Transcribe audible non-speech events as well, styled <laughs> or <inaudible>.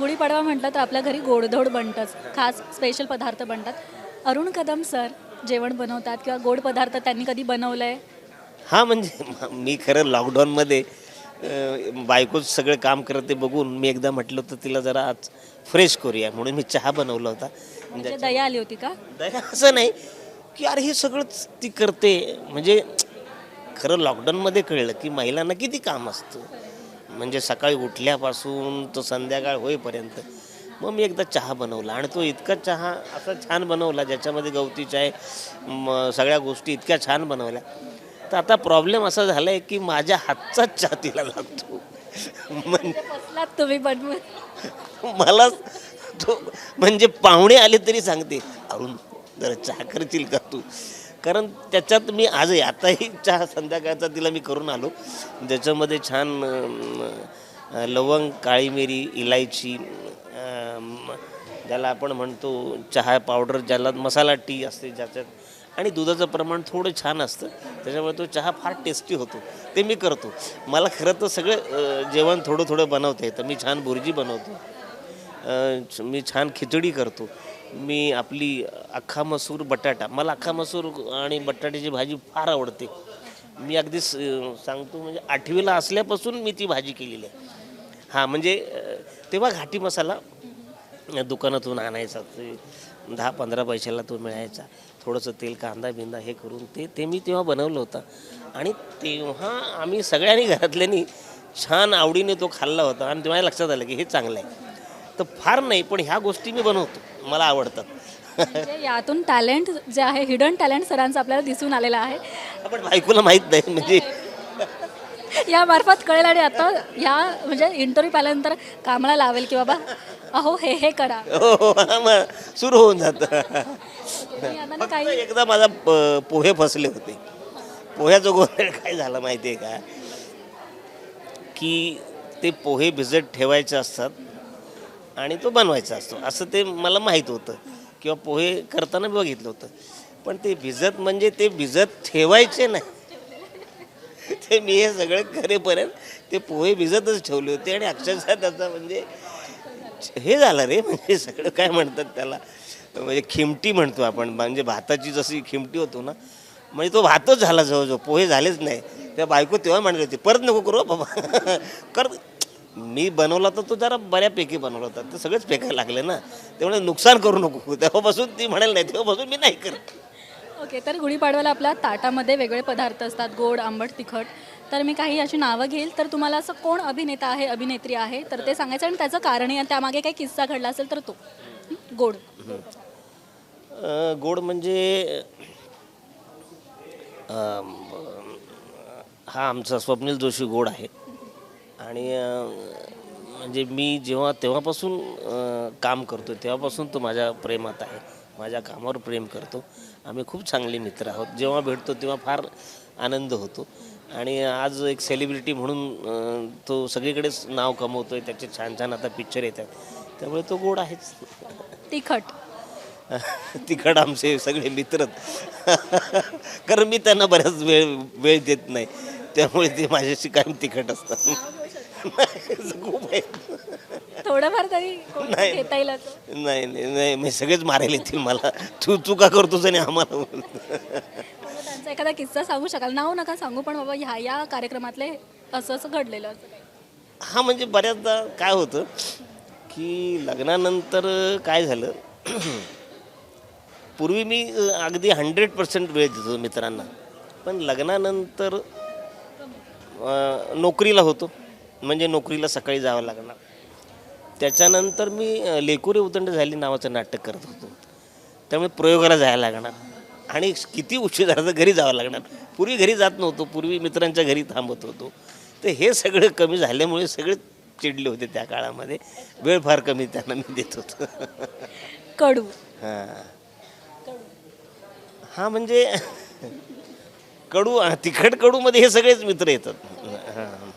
गुढीपाडवा म्हटलं तर आपल्या घरी गोडधोड बनतंच. खास स्पेशल पदार्थ बनतात. अरुण कदम सर जेवण बनवतात किंवा गोड पदार्थ त्यांनी कधी बनवलंय? हा म्हणजे म- खरं लॉकडाऊनमध्ये बायकोच सगळं काम करत ते बघून मी एकदा म्हटलं होतं तिला जरा आज फ्रेश करूया म्हणून मी चहा बनवला होता. म्हणजे दया आली होती का? दया असं नाही की अरे हे सगळंच ती करते. म्हणजे खरं लॉकडाऊनमध्ये कळलं की महिलांना किती काम असतं. म्हणजे सकाळी उठल्यापासून तो संध्याकाळ होईपर्यंत मग मी एकदा चहा बनवला. आणि तो इतका चहा असा छान बनवला ज्याच्यामध्ये गवती चाय म, सगळ्या गोष्टी इतक्या छान बनवल्या. तर आता प्रॉब्लेम असा झाला आहे की माझ्या हातचाच चहा तिला लागतो. तुम्ही बनवून? मला तो म्हणजे पाहुणे आले तरी सांगते अरुण जरा चहा करशील का तू? कारण त्याच्यात मी आजही आताही चहा संध्याकाळचा तिला मी करून आलो. ज्याच्यामध्ये छान लवंग काळी मिरी इलायची ज्याला आपण म्हणतो चहा पावडर ज्याला मसाला टी असते ज्याच्यात. आणि दुधाचं प्रमाण थोडं छान असतं. त्याच्यामुळे तो चहा फार टेस्टी होतो. ते मी करतो. मला खरं तर सगळं जेवण थोडं थोडं बनवते येतं. मी छान बुर्जी बनवतो. मी छान खिचडी करतो. मी आपली अख्खा मसूर बटाटा. मला अख्खा मसूर आणि बटाट्याची भाजी फार आवडते. मी अगदी स- सांगतो म्हणजे आठवीला असल्यापासून मी ती भाजी केलेली आहे. हां म्हणजे तेव्हा घाटी मसाला दुकानातून आणायचा ते दहा पंधरा पैशाला तो मिळायचा. थोडंसं तेल कांदा बिंदा हे करून ते ते मी तेव्हा बनवलं होतं. आणि तेव्हा आम्ही सगळ्यांनी घरातल्यांनी छान आवडीने तो खाल्ला होता. आणि तेव्हा लक्षात आलं की हे चांगलं आहे. तर फार नाही पण ह्या गोष्टी मी बनवतो. मला आवडतात. म्हणजे यातून टॅलेंट जे आहे हिडन टॅलेंट सरांचं आपल्याला दिसून आलेलं आहे. पण बायकोला माहीत नाही म्हणजे. या मार्फत कळेल आणि आता या म्हणजे इंटरव्ह्यू पाहिल्यानंतर कामाला लावेल की बाबा अहो हे हे करा. हो हो, सुरू होऊन जातं. फक्त काही एकदा माझा प- पोहे फसले होते. पोह्याचं गोंधळ काय झालं माहिती आहे का? की ते पोहे भिजत ठेवायचे असतात आणि तो बनवायचा असतो. असं ते मला माहीत होतं. किंवा पोहे करताना बघितलं होतं. पण ते भिजत म्हणजे ते भिजत ठेवायचे नाही. ते मी हे सगळं करेपर्यंत ते पोहे भिजतच ठेवले होते आणि अक्षरशः त्याचा म्हणजे हे झालं रे. म्हणजे सगळं काय म्हणतात त्याला? म्हणजे खिमटी म्हणतो आपण. म्हणजे भाताची जशी खिमटी होतो ना म्हणजे तो भातच झाला जवळजवळ. पोहे झालेच नाही. त्या बायको तेव्हा म्हणत होती परत नको करू बाबा. <laughs> कर मी बनवला तर तो जरा बऱ्यापैकी बनवला होता. तर सगळेच फेकायला लागले ना. त्यामुळे नुकसान करू नको. तेव्हापासून ती म्हणाल नाही तेव्हापासून मी नाही करत. ओके तर गुढीपाडव्याला आपल्या ताटामध्ये वेगळे पदार्थ असतात गोड आंबट तिखट. तर मी काही अशी नावं घेईल. तर तुम्हाला असं कोण अभिनेता आहे अभिनेत्री आहे? तर ते सांगायचं आणि त्याचं कारणही आणि त्यामागे काही किस्सा घडला असेल तर तो. हं? गोड. अं, गोड म्हणजे अं, हा आमचा स्वप्नील जोशी गोड आहे. आणि म्हणजे मी जेव्हा तेव्हापासून काम करतो तेव्हापासून तो माझ्या प्रेमात आहे. माझ्या कामावर प्रेम करतो. आम्ही खूप चांगले मित्र आहोत. जेव्हा भेटतो तेव्हा फार आनंद होतो. आणि आज एक सेलिब्रिटी म्हणून तो सगळीकडेच नाव कमवतो आहे त्याचे छान छान आता पिक्चर येतात. त्यामुळे तो गोड आहेच. तिखट. <laughs> तिकड आमचे सगळे मित्रच कारण मी त्यांना बऱ्याच वेळ वेळ देत नाही. त्यामुळे ते माझ्याशी कायम तिखट असतात. खूप <laughs> आहे थोडंफार तरी कोण नाही. घेता येईल असं. नाही नाही नाही मी सगळेच मारायला येतील मला तू चुका करतोस आणि आम्हाला. मला त्यांचा एखादा किस्सा सांगू शकाल नाव नका सांगू पण बाबा ह्या या कार्यक्रमातले असं असं घडलेलं असं काही. हा म्हणजे बऱ्याचदा काय होतं की लग्नानंतर काय झालं पूर्वी मी अ, अगदी हंड्रेड पर्सेंट वेळ देतो मित्रांना पण लग्नानंतर अ, नोकरीला होतो म्हणजे नोकरीला सकाळी जावं लागणार. त्याच्यानंतर मी लेकुरे उदंड झाली नावाचं नाटक करत होतो. त्यामुळे प्रयोगाला जायला लागणार. आणि किती उशीर झाला तर घरी जावं लागणार. पूर्वी घरी जात नव्हतो. पूर्वी मित्रांच्या घरी थांबत होतो. तर हे सगळं कमी झाल्यामुळे सगळे चिडले होते त्या काळामध्ये. वेळ फार कमी त्यांना मी देत होतो. कडू. हां. हां म्हणजे कडू तिखट कडूमध्ये हे सगळेच मित्र येतात. हां.